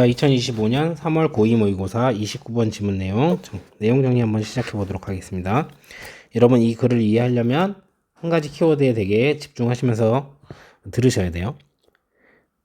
자, 2025년 3월 고2 모의고사 29번 지문 내용, 정- 내용 정리 한번 시작해 보도록 하겠습니다. 여러분 이 글을 이해하려면 한 가지 키워드에 되게 집중하시면서 들으셔야 돼요.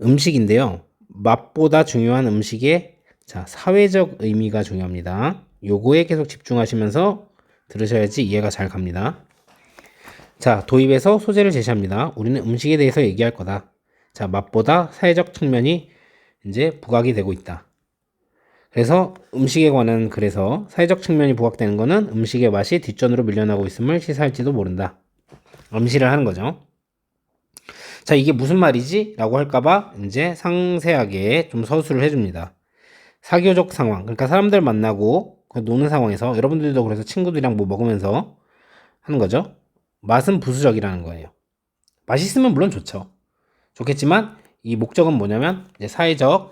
음식인데요. 맛보다 중요한 음식의 자, 사회적 의미가 중요합니다. 요거에 계속 집중하시면서 들으셔야지 이해가 잘 갑니다. 자, 도입에서 소재를 제시합니다. 우리는 음식에 대해서 얘기할 거다. 자, 맛보다 사회적 측면이 이제 부각이 되고 있다. 그래서 음식에 관한 글에서 사회적 측면이 부각되는 것은 음식의 맛이 뒷전으로 밀려나고 있음을 시사할지도 모른다. 암시를 하는 거죠. 자, 이게 무슨 말이지? 라고 할까봐 이제 상세하게 좀 서술을 해줍니다. 사교적 상황, 그러니까 사람들 만나고 그 노는 상황에서 여러분들도 그래서 친구들이랑 뭐 먹으면서 하는 거죠. 맛은 부수적이라는 거예요. 맛있으면 물론 좋죠. 좋겠지만 이 목적은 뭐냐면 이제 사회적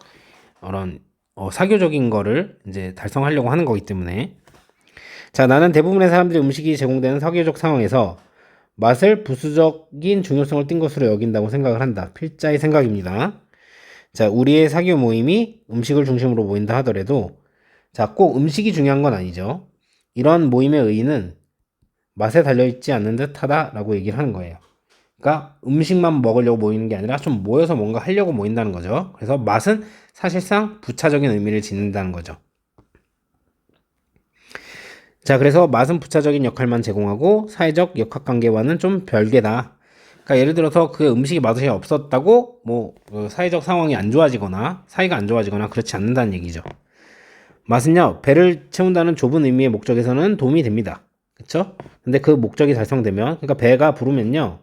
그런 어, 사교적인 거를 이제 달성하려고 하는 거기 때문에 자 나는 대부분의 사람들이 음식이 제공되는 사교적 상황에서 맛을 부수적인 중요성을 띈 것으로 여긴다고 생각을 한다. 필자의 생각입니다. 자 우리의 사교 모임이 음식을 중심으로 모인다 하더라도 자 꼭 음식이 중요한 건 아니죠. 이런 모임의 의의는 맛에 달려있지 않는 듯하다라고 얘기를 하는 거예요. 그러니까 음식만 먹으려고 모이는 게 아니라 좀 모여서 뭔가 하려고 모인다는 거죠. 그래서 맛은 사실상 부차적인 의미를 짓는다는 거죠. 자, 그래서 맛은 부차적인 역할만 제공하고 사회적 역학 관계와는 좀 별개다. 그러니까 예를 들어서 그 음식이 맛이 없었다고 뭐그 사회적 상황이 안 좋아지거나 사이가 안 좋아지거나 그렇지 않는다는 얘기죠. 맛은요 배를 채운다는 좁은 의미의 목적에서는 도움이 됩니다. 그렇죠? 근데 그 목적이 달성되면 그러니까 배가 부르면요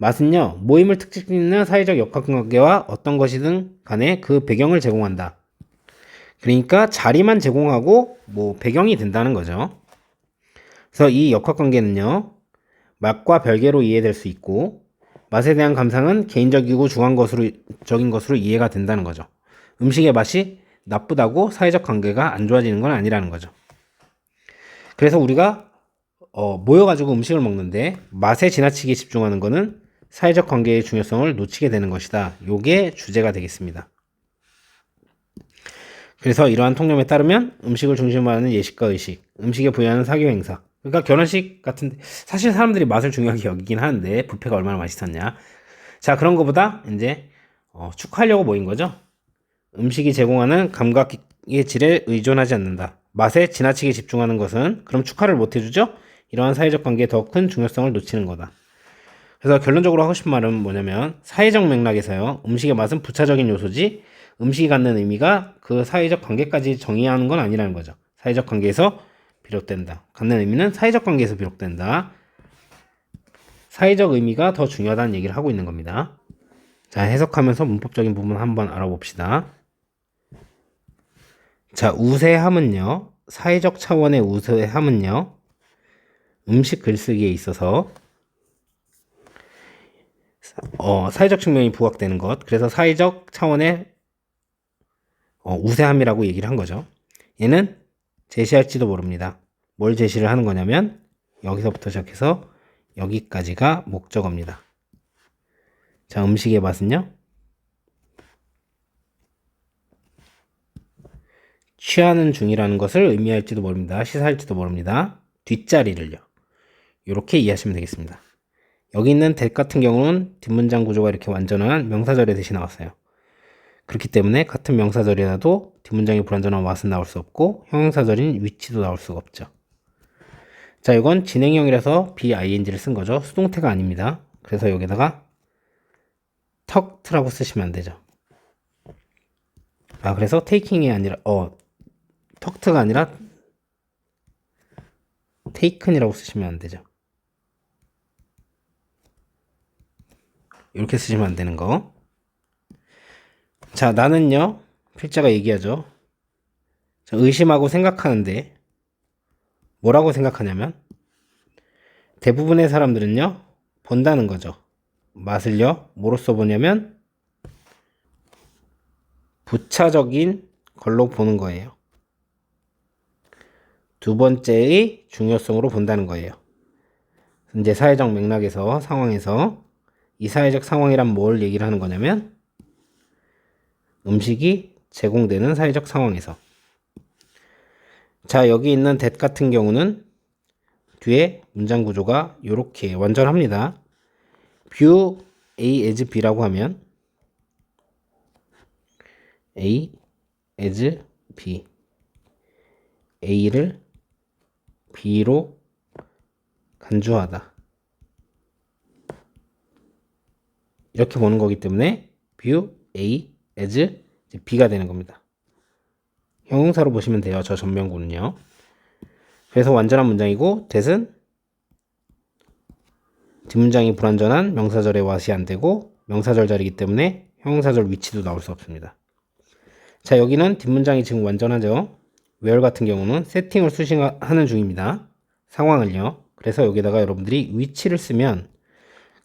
맛은요 모임을 특징짓는 사회적 역학관계와 어떤 것이든 간에 그 배경을 제공한다. 그러니까 자리만 제공하고 뭐 배경이 된다는 거죠. 그래서 이 역학관계는요 맛과 별개로 이해될 수 있고 맛에 대한 감상은 개인적이고 중한 것으로 적인 것으로 이해가 된다는 거죠. 음식의 맛이 나쁘다고 사회적 관계가 안 좋아지는 건 아니라는 거죠. 그래서 우리가 어, 모여가지고 음식을 먹는데 맛에 지나치게 집중하는 것은 사회적 관계의 중요성을 놓치게 되는 것이다. 요게 주제가 되겠습니다. 그래서 이러한 통념에 따르면 음식을 중심으로 하는 예식과 의식, 음식에 부여하는 사교 행사. 그러니까 결혼식 같은데 사실 사람들이 맛을 중요하게 여기긴 하는데 뷔페가 얼마나 맛있었냐. 자 그런 것보다 이제 어, 축하하려고 모인 거죠. 음식이 제공하는 감각의 질에 의존하지 않는다. 맛에 지나치게 집중하는 것은 그럼 축하를 못 해주죠? 이러한 사회적 관계에 더 큰 중요성을 놓치는 거다. 그래서 결론적으로 하고 싶은 말은 뭐냐면 사회적 맥락에서요. 음식의 맛은 부차적인 요소지 음식이 갖는 의미가 그 사회적 관계까지 정의하는 건 아니라는 거죠. 사회적 관계에서 비롯된다. 갖는 의미는 사회적 관계에서 비롯된다. 사회적 의미가 더 중요하다는 얘기를 하고 있는 겁니다. 자, 해석하면서 문법적인 부분 한번 알아봅시다. 자, 우세함은요. 사회적 차원의 우세함은요. 음식 글쓰기에 있어서 어, 사회적 측면이 부각되는 것. 그래서 사회적 차원의 어, 우세함이라고 얘기를 한 거죠. 얘는 제시할지도 모릅니다. 뭘 제시를 하는 거냐면 여기서부터 시작해서 여기까지가 목적어입니다. 자, 음식의 맛은요. 취하는 중이라는 것을 의미할지도 모릅니다. 시사할지도 모릅니다. 뒷자리를요. 이렇게 이해하시면 되겠습니다. 여기 있는 that 같은 경우는 뒷문장 구조가 이렇게 완전한 명사절에 대신 나왔어요. 그렇기 때문에 같은 명사절이라도 뒷문장이 불완전한 맛은 나올 수 없고 형용사절인 위치도 나올 수가 없죠. 자, 이건 진행형이라서 BING를 쓴 거죠. 수동태가 아닙니다. 그래서 여기다가 턱트라고 쓰시면 안 되죠. 아, 그래서 taking이 아니라 어 턱트가 아니라 taken이라고 쓰시면 안 되죠. 이렇게 쓰시면 안 되는 거. 자, 나는요, 필자가 얘기하죠. 자, 의심하고 생각하는데, 뭐라고 생각하냐면, 대부분의 사람들은요, 본다는 거죠. 맛을요, 뭐로써 보냐면, 부차적인 걸로 보는 거예요. 두 번째의 중요성으로 본다는 거예요. 이제 사회적 맥락에서, 상황에서, 이 사회적 상황이란 뭘 얘기를 하는 거냐면, 음식이 제공되는 사회적 상황에서. 자, 여기 있는 that 같은 경우는 뒤에 문장 구조가 이렇게 완전합니다. view A as B라고 하면 A as B A를 B로 간주하다. 이렇게 보는 거기 때문에 view A as B가 되는 겁니다. 형용사로 보시면 돼요. 저 전면구는요. 그래서 완전한 문장이고 that은 뒷문장이 불완전한 명사절의 왓이 안 되고 명사절 자리이기 때문에 형용사절 위치도 나올 수 없습니다. 자 여기는 뒷문장이 지금 완전하죠. where 같은 경우는 세팅을 수신하는 중입니다. 상황을요. 그래서 여기다가 여러분들이 위치를 쓰면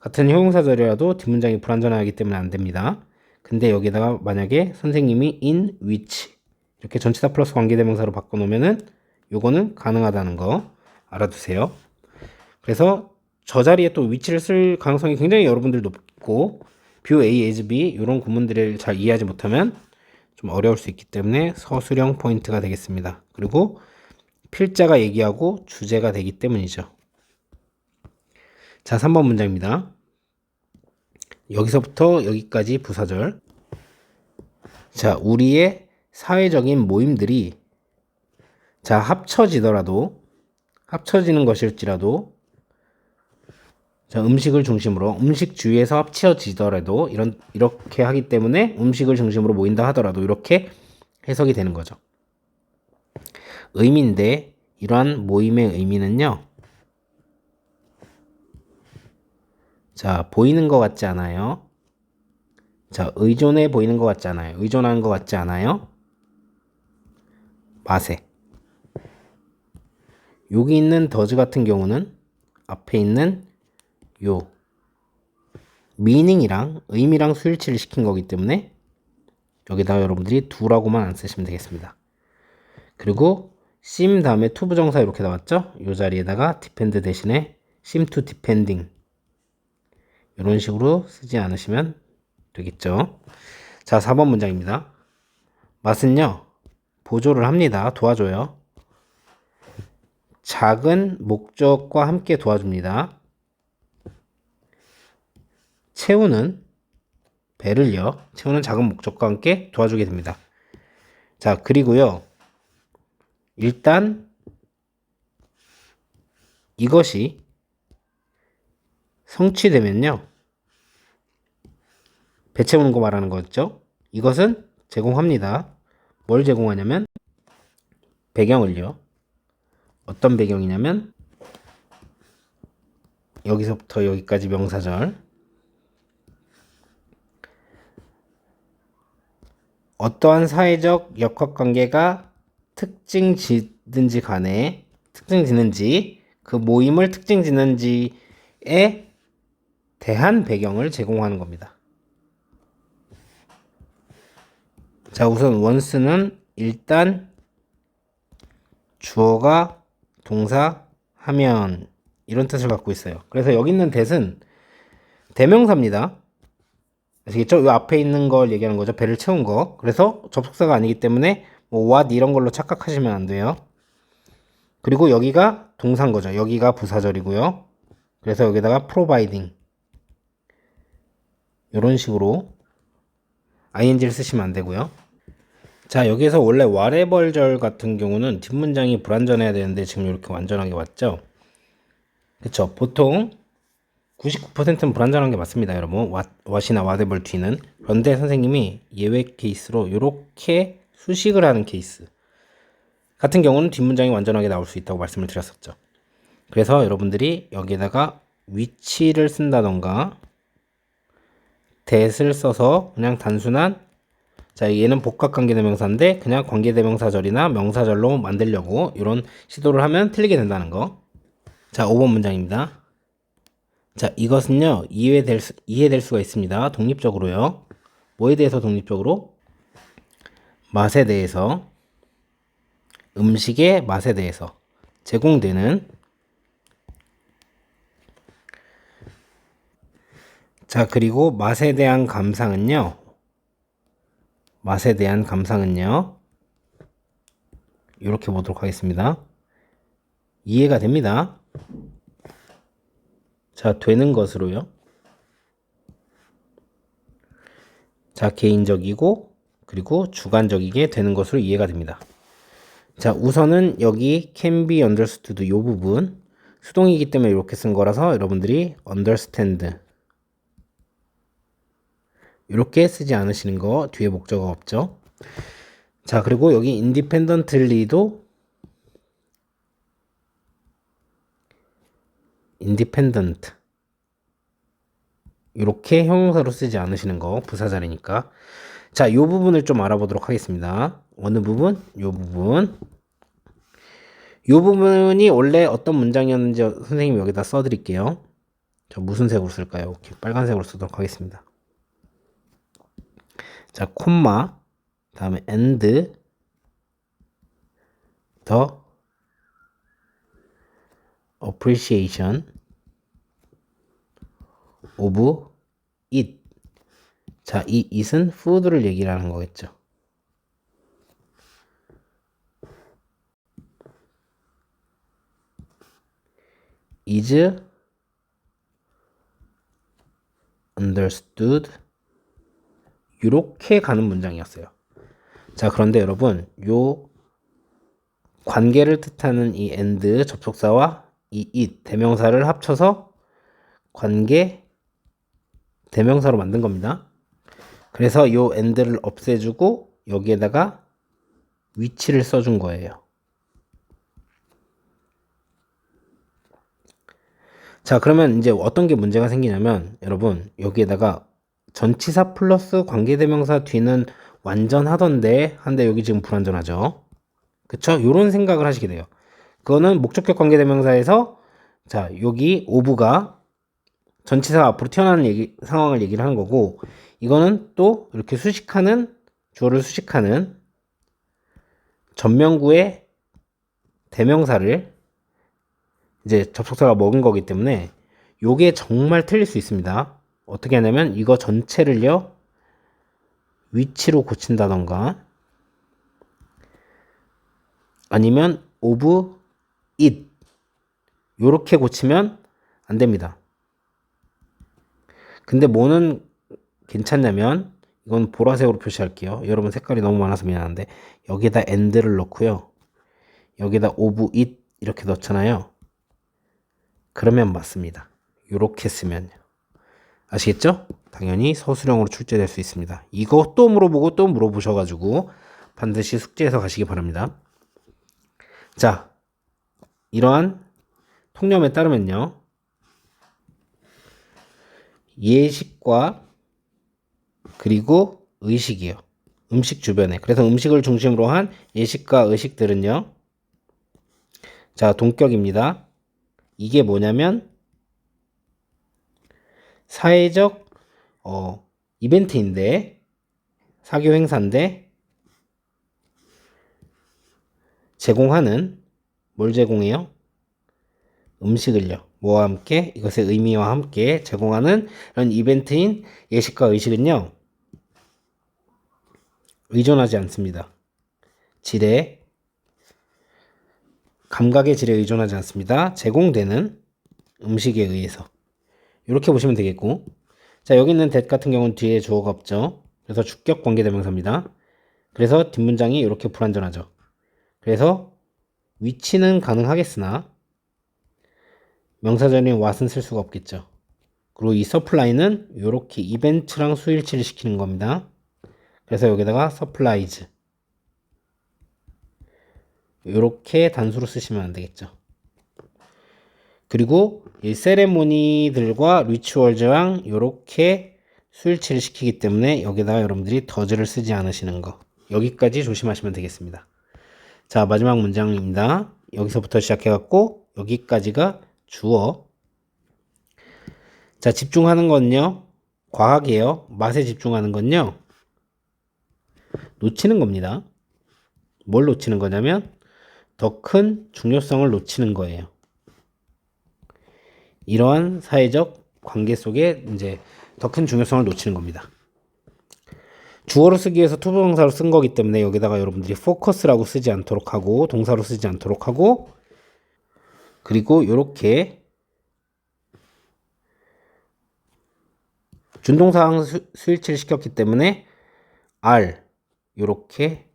같은 형용사절이라도 뒷문장이 불완전하기 때문에 안 됩니다. 근데 여기다가 만약에 선생님이 in which 이렇게 전치사 플러스 관계대명사로 바꿔놓으면은 요거는 가능하다는 거 알아두세요. 그래서 저 자리에 또 위치를 쓸 가능성이 굉장히 여러분들 높고 view A as B 이런 구문들을 잘 이해하지 못하면 좀 어려울 수 있기 때문에 서술형 포인트가 되겠습니다. 그리고 필자가 얘기하고 주제가 되기 때문이죠. 자, 3번 문장입니다. 여기서부터 여기까지 부사절. 자, 우리의 사회적인 모임들이 자, 합쳐지더라도 합쳐지는 것일지라도 자, 음식을 중심으로 음식 주위에서 합쳐지더라도 이런 이렇게 하기 때문에 음식을 중심으로 모인다 하더라도 이렇게 해석이 되는 거죠. 의미인데 이러한 모임의 의미는요. 자, 보이는 것 같지 않아요? 자, 의존해 보이는 것 같지 않아요? 의존하는 것 같지 않아요? 맛에. 여기 있는 더즈 같은 경우는 앞에 있는 요 미닝이랑 의미랑 수일치를 시킨 거기 때문에 여기다가 여러분들이 두라고만 안 쓰시면 되겠습니다. 그리고 심 다음에 투 부정사 이렇게 나왔죠? 이 자리에다가 depend 대신에 seem to depending 이런 식으로 쓰지 않으시면 되겠죠. 자, 4번 문장입니다. 맛은요, 보조를 합니다. 도와줘요. 작은 목적과 함께 도와줍니다. 채우는 배를요. 채우는 작은 목적과 함께 도와주게 됩니다. 자, 그리고요. 일단 이것이 성취되면요. 배 채우는 거 말하는 거죠. 이것은 제공합니다. 뭘 제공하냐면 배경을요. 어떤 배경이냐면 여기서부터 여기까지 명사절 어떠한 사회적 역학관계가 특징 지든지 간에 특징 지는지 그 모임을 특징 지는지에 대한 배경을 제공하는 겁니다. 자, 우선 원스는 일단 주어가 동사 하면 이런 뜻을 갖고 있어요. 그래서 여기 있는 that은 대명사입니다. 아시겠죠? 이 앞에 있는 걸 얘기하는 거죠. 배를 채운 거. 그래서 접속사가 아니기 때문에 뭐 what 이런 걸로 착각하시면 안 돼요. 그리고 여기가 동사인 거죠. 여기가 부사절이고요. 그래서 여기다가 providing 이런 식으로 ing를 쓰시면 안 되고요. 자 여기서 원래 와레벌절 같은 경우는 뒷문장이 불완전해야 되는데 지금 이렇게 완전하게 왔죠. 그쵸 보통 99%는 불완전한 게 맞습니다 여러분 왓, 왓이나 와데벌 뒤는 그런데 선생님이 예외 케이스로 이렇게 수식을 하는 케이스 같은 경우는 뒷문장이 완전하게 나올 수 있다고 말씀을 드렸었죠 그래서 여러분들이 여기에다가 위치를 쓴다던가 that을 써서 그냥 단순한 자 얘는 복합관계대명사인데 그냥 관계대명사절이나 명사절로 만들려고 이런 시도를 하면 틀리게 된다는 거. 자 5번 문장입니다. 자 이것은요 이해될, 수, 이해될 수가 있습니다. 독립적으로요. 뭐에 대해서 독립적으로? 맛에 대해서 음식의 맛에 대해서 제공되는 자 그리고 맛에 대한 감상은요 맛에 대한 감상은요. 이렇게 보도록 하겠습니다. 이해가 됩니다. 자, 되는 것으로요. 자, 개인적이고 그리고 주관적이게 되는 것으로 이해가 됩니다. 자, 우선은 여기 can be understood 이 부분 수동이기 때문에 이렇게 쓴 거라서 여러분들이 understand 이렇게 쓰지 않으시는 거 뒤에 목적어 없죠. 자, 그리고 여기 independently도 independent 이렇게 형용사로 쓰지 않으시는 거 부사자리니까 자, 요 부분을 좀 알아보도록 하겠습니다. 어느 부분? 요 부분. 요 부분이 원래 어떤 문장이었는지 선생님이 여기다 써드릴게요. 저 무슨 색으로 쓸까요? 오케이, 빨간색으로 쓰도록 하겠습니다. 자, 콤마, 다음에 and, the appreciation of it. 자, 이 it은 food를 얘기를 하는 거겠죠. is understood 이렇게 가는 문장이었어요. 자, 그런데 여러분, 요 관계를 뜻하는 이 and 접속사와 이 it 대명사를 합쳐서 관계 대명사로 만든 겁니다. 그래서 요 and를 없애주고 여기에다가 위치를 써준 거예요. 자, 그러면 이제 어떤 게 문제가 생기냐면 여러분 여기에다가 전치사 플러스 관계대명사 뒤는 완전하던데 한데 여기 지금 불완전하죠. 그쵸? 요런 생각을 하시게 돼요. 그거는 목적격 관계대명사에서 자 여기 오브가 전치사 앞으로 튀어나오는 얘기, 상황을 얘기를 하는 거고 이거는 또 이렇게 수식하는 주어를 수식하는 전명구의 대명사를 이제 접속사가 먹은 거기 때문에 요게 정말 틀릴 수 있습니다. 어떻게 하냐면 이거 전체를요 위치로 고친다던가 아니면 of it 요렇게 고치면 안 됩니다. 근데 뭐는 괜찮냐면 이건 보라색으로 표시할게요. 여러분 색깔이 너무 많아서 미안한데 여기다 and를 넣고요. 여기다 of it 이렇게 넣잖아요. 그러면 맞습니다. 요렇게 쓰면요. 아시겠죠? 당연히 서술형으로 출제될 수 있습니다. 이거 또 물어보고 또 물어보셔가지고 반드시 숙제해서 가시기 바랍니다. 자, 이러한 통념에 따르면요. 예식과 그리고 의식이요. 음식 주변에. 그래서 음식을 중심으로 한 예식과 의식들은요. 자, 동격입니다. 이게 뭐냐면 사회적 어, 이벤트인데 사교 행사인데 제공하는 뭘 제공해요? 음식을요. 뭐와 함께 이것의 의미와 함께 제공하는 이런 이벤트인 예식과 의식은요. 의존하지 않습니다. 질에 감각의 질에 의존하지 않습니다. 제공되는 음식에 의해서 이렇게 보시면 되겠고 자 여기 있는 that 같은 경우는 뒤에 주어가 없죠. 그래서 주격 관계대명사입니다. 그래서 뒷문장이 이렇게 불완전하죠. 그래서 위치는 가능하겠으나 명사절인 what은 쓸 수가 없겠죠. 그리고 이 supply는 이렇게 이벤트랑 수일치를 시키는 겁니다. 그래서 여기다가 supplies 이렇게 단수로 쓰시면 안 되겠죠. 그리고 이 세레모니들과 리추얼즈랑 이렇게 수일치를 시키기 때문에 여기다가 여러분들이 더즈를 쓰지 않으시는 거. 여기까지 조심하시면 되겠습니다. 자 마지막 문장입니다. 여기서부터 시작해갖고 여기까지가 주어. 자 집중하는 건요. 과학이에요. 맛에 집중하는 건요. 놓치는 겁니다. 뭘 놓치는 거냐면 더 큰 중요성을 놓치는 거예요 이러한 사회적 관계 속에 이제 더 큰 중요성을 놓치는 겁니다 주어로 쓰기 위해서 투부정사로 쓴 거기 때문에 여기다가 여러분들이 focus라고 쓰지 않도록 하고 동사로 쓰지 않도록 하고 그리고 이렇게 준동사항 수- 스위치를 시켰기 때문에 R 이렇게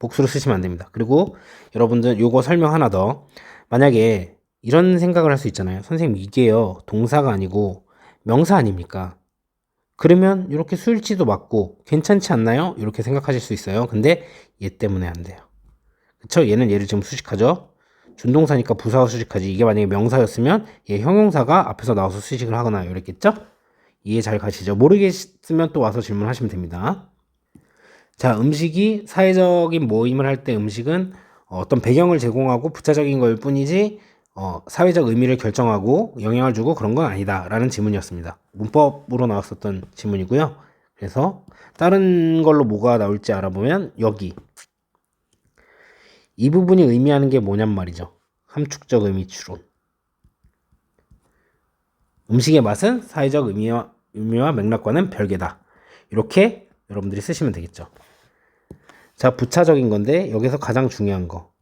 복수로 쓰시면 안 됩니다. 그리고 여러분들 요거 설명 하나 더 만약에 이런 생각을 할 수 있잖아요. 선생님 이게요 동사가 아니고 명사 아닙니까? 그러면 이렇게 수일치도 맞고 괜찮지 않나요? 이렇게 생각하실 수 있어요. 근데 얘 때문에 안 돼요. 그쵸? 얘는 얘를 지금 수식하죠. 준동사니까 부사와 수식하지. 이게 만약에 명사였으면 얘 형용사가 앞에서 나와서 수식을 하거나 이랬겠죠? 이해 잘 가시죠? 모르겠으면 또 와서 질문하시면 됩니다. 자, 음식이 사회적인 모임을 할 때 음식은 어떤 배경을 제공하고 부차적인 걸 뿐이지 어, 사회적 의미를 결정하고 영향을 주고 그런 건 아니다. 라는 질문이었습니다. 문법으로 나왔었던 질문이고요. 그래서 다른 걸로 뭐가 나올지 알아보면 여기 이 부분이 의미하는 게 뭐냔 말이죠. 함축적 의미 추론. 음식의 맛은 사회적 의미와, 의미와 맥락과는 별개다. 이렇게 여러분들이 쓰시면 되겠죠. 자, 부차적인 건데 여기서 가장 중요한 거.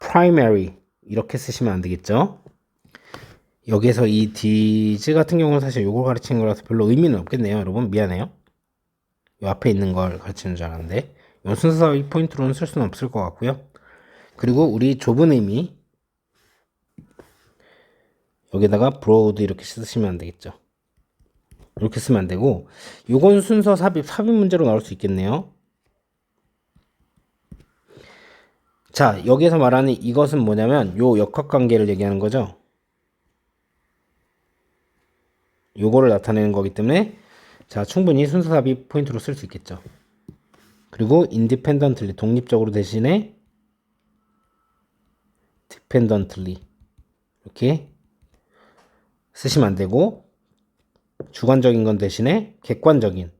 primary 이렇게 쓰시면 안 되겠죠. 여기서 이 디즈 같은 경우는 사실 요걸 가르치는 거라서 별로 의미는 없겠네요. 여러분 미안해요. 요 앞에 있는 걸 가르치는 줄 알았는데 요 순서 이 포인트로는 쓸 수는 없을 것 같고요. 그리고 우리 좁은 의미 여기다가 broad 이렇게 쓰시면 안 되겠죠. 이렇게 쓰면 안 되고 요건 순서 삽입 삽입 문제로 나올 수 있겠네요. 자, 여기서 말하는 이것은 뭐냐면 요 역학 관계를 얘기하는 거죠. 요거를 나타내는 거기 때문에 자, 충분히 순서 삽입 포인트로 쓸 수 있겠죠. 그리고 independently 독립적으로 대신에 dependently 이렇게 쓰시면 안 되고 주관적인 건 대신에 객관적인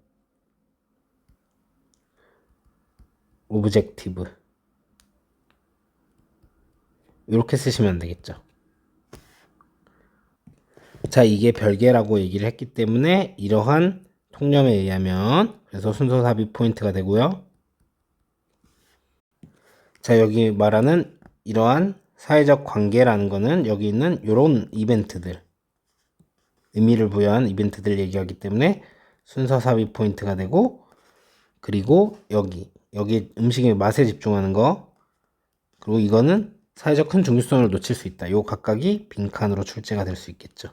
objective 이렇게 쓰시면 안 되겠죠. 자, 이게 별개라고 얘기를 했기 때문에 이러한 통념에 의하면 그래서 순서 삽입 포인트가 되고요. 자, 여기 말하는 이러한 사회적 관계라는 거는 여기 있는 이런 이벤트들 의미를 부여한 이벤트들 얘기하기 때문에 순서 삽입 포인트가 되고 그리고 여기 여기 음식의 맛에 집중하는 거 그리고 이거는 사회적 큰 중요성을 놓칠 수 있다. 요 각각이 빈칸으로 출제가 될 수 있겠죠.